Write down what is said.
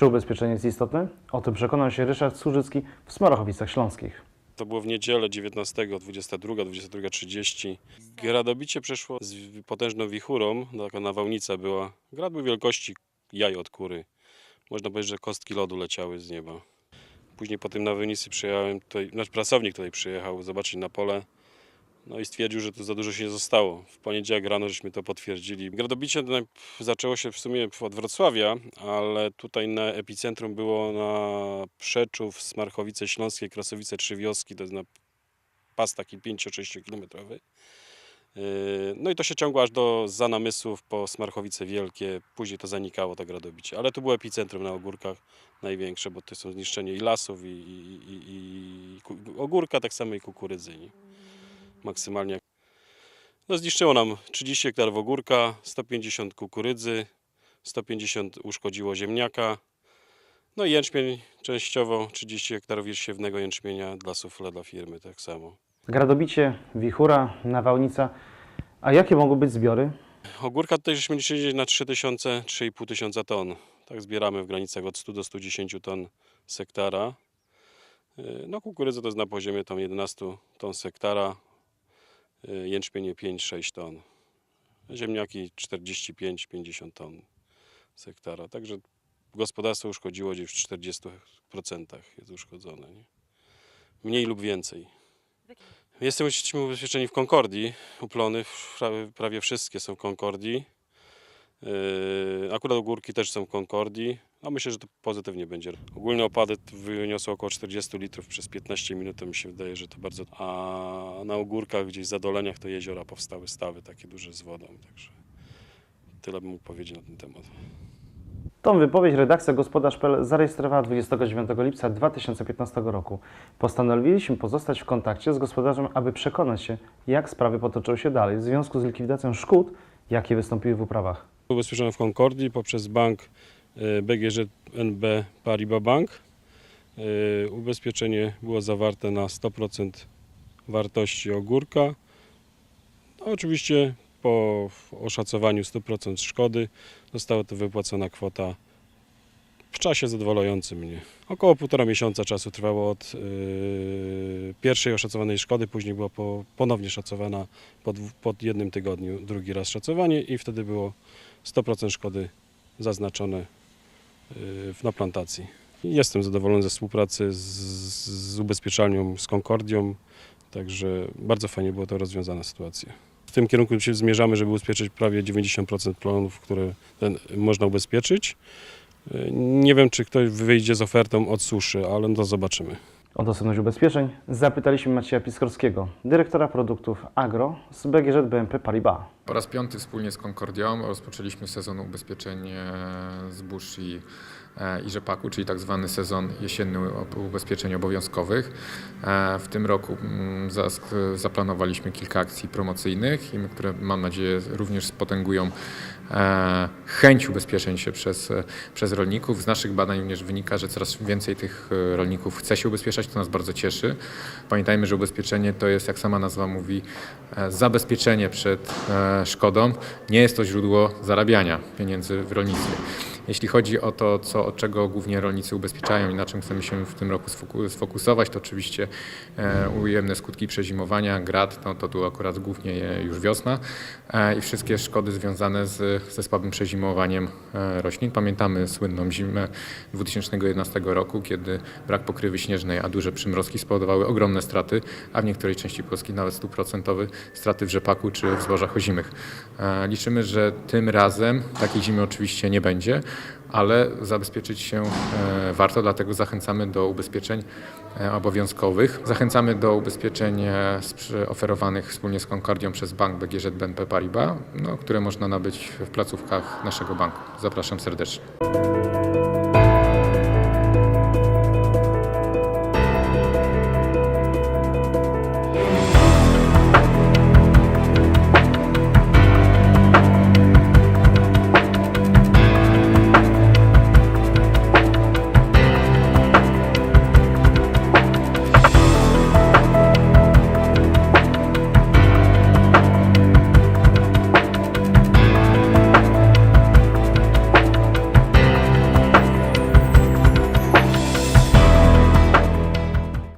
Czy ubezpieczenie jest istotne? O tym przekonał się Ryszard Służycki w Smarachowicach Śląskich. To było w niedzielę 19, 22, 22.30. Gradobicie przeszło z potężną wichurą, taka nawałnica była. Grad był wielkości jaj od kury. Można powiedzieć, że kostki lodu leciały z nieba. Później po tym nawałnicy przyjechałem tutaj, nasz pracownik tutaj przyjechał zobaczyć na pole. No i stwierdził, że tu za dużo się nie zostało. W poniedziałek rano żeśmy to potwierdzili. Gradobicie to zaczęło się w sumie od Wrocławia, ale tutaj na epicentrum było na Przeczów, Smarchowice Śląskie, Krasowice, Trzy Wioski, to jest na pas taki 5-6 kilometrowy. Yy, No i to się ciągło aż do Zanamysłów po Smarchowice Wielkie, później to zanikało to gradobicie. Ale tu było epicentrum na Ogórkach największe, bo to są zniszczenie i lasów, i, i, i, i ogórka, tak samo i kukurydzy. Nie? Maksymalnie. No zniszczyło nam 30 hektarów ogórka, 150 kukurydzy, 150 uszkodziło ziemniaka, no i jęczmień częściowo, 30 hektarów siewnego jęczmienia dla sufle dla firmy tak samo. Gradobicie, wichura, nawałnica. A jakie mogą być zbiory? Ogórka tutaj żeśmy liczyli na 3000, 3500 tysiąca ton. Tak zbieramy w granicach od 100 do 110 ton z hektara. Yy, No kukurydza to jest na poziomie tam 11 ton. Yy, Jęczmienie 5-6 ton. Ziemniaki 45-50 ton z hektara. Także gospodarstwo uszkodziło gdzieś w 40% jest uszkodzone. Nie? Mniej lub więcej. Jesteśmy ubezpieczeni w Concordii. Uplony prawie, wszystkie są w Concordii. Yy, Akurat ogórki też są w Concordii. A myślę, że to pozytywnie będzie. Ogólne opady wyniosło około 40 litrów przez 15 minut. Mi się wydaje, że to bardzo. A na ogórkach gdzieś w zadoleniach to jeziora powstały stawy takie duże z wodą. Także tyle bym mógł powiedzieć na ten temat. Tą wypowiedź redakcja gospodarz.pl zarejestrowała 29 lipca 2015 roku. Postanowiliśmy pozostać w kontakcie z gospodarzem, aby przekonać się, jak sprawy potoczyły się dalej w związku z likwidacją szkód, jakie wystąpiły w uprawach. Ubezpieczony w Concordii poprzez bank BGŻ NB Paribas Bank. Y, Ubezpieczenie było zawarte na 100% wartości ogórka. No, oczywiście po oszacowaniu 100% szkody została to wypłacona kwota w czasie zadowalającym mnie. Około półtora miesiąca czasu trwało od y, pierwszej oszacowanej szkody, później była po, ponownie szacowana po, po jednym tygodniu drugi raz szacowanie i wtedy było 100% szkody zaznaczone na plantacji. Jestem zadowolony ze współpracy z, z ubezpieczalnią, z Concordią, także bardzo fajnie było to rozwiązana sytuacja. W tym kierunku się zmierzamy, żeby ubezpieczyć prawie 90% plonów, które ten, można ubezpieczyć. Y, Nie wiem, czy ktoś wyjdzie z ofertą od suszy, ale no to zobaczymy. O dostępność ubezpieczeń zapytaliśmy Macieja Piskorskiego, dyrektora produktów agro z BGŻ BNP Paribas. Po raz piąty wspólnie z Concordią rozpoczęliśmy sezon ubezpieczeń zbóż i, e, i rzepaku, czyli tak zwany sezon jesienny ubezpieczeń obowiązkowych. E, W tym roku mm, zaplanowaliśmy kilka akcji promocyjnych, które mam nadzieję również spotęgują e, chęć ubezpieczeń się przez, przez rolników. Z naszych badań również wynika, że coraz więcej tych rolników chce się ubezpieczać, to nas bardzo cieszy. Pamiętajmy, że ubezpieczenie to jest, jak sama nazwa mówi, zabezpieczenie przed szkodą. Nie jest to źródło zarabiania pieniędzy w rolnictwie. Jeśli chodzi o to, co, od czego głównie rolnicy ubezpieczają i na czym chcemy się w tym roku sfoku- sfokusować, to oczywiście e, ujemne skutki przezimowania, grad, no to tu akurat głównie już wiosna e, i wszystkie szkody związane z, ze słabym przezimowaniem e, roślin. Pamiętamy słynną zimę 2011 roku, kiedy brak pokrywy śnieżnej, a duże przymrozki spowodowały ogromne straty, a w niektórej części Polski nawet stuprocentowe straty w rzepaku czy w zbożach ozimych. Liczymy, że tym razem takiej zimy oczywiście nie będzie, ale zabezpieczyć się e, warto, dlatego zachęcamy do ubezpieczeń e, obowiązkowych. Zachęcamy do ubezpieczeń e, oferowanych wspólnie z Concordią przez bank BGŻ BNP Paribas, no, które można nabyć w placówkach naszego banku. Zapraszam serdecznie.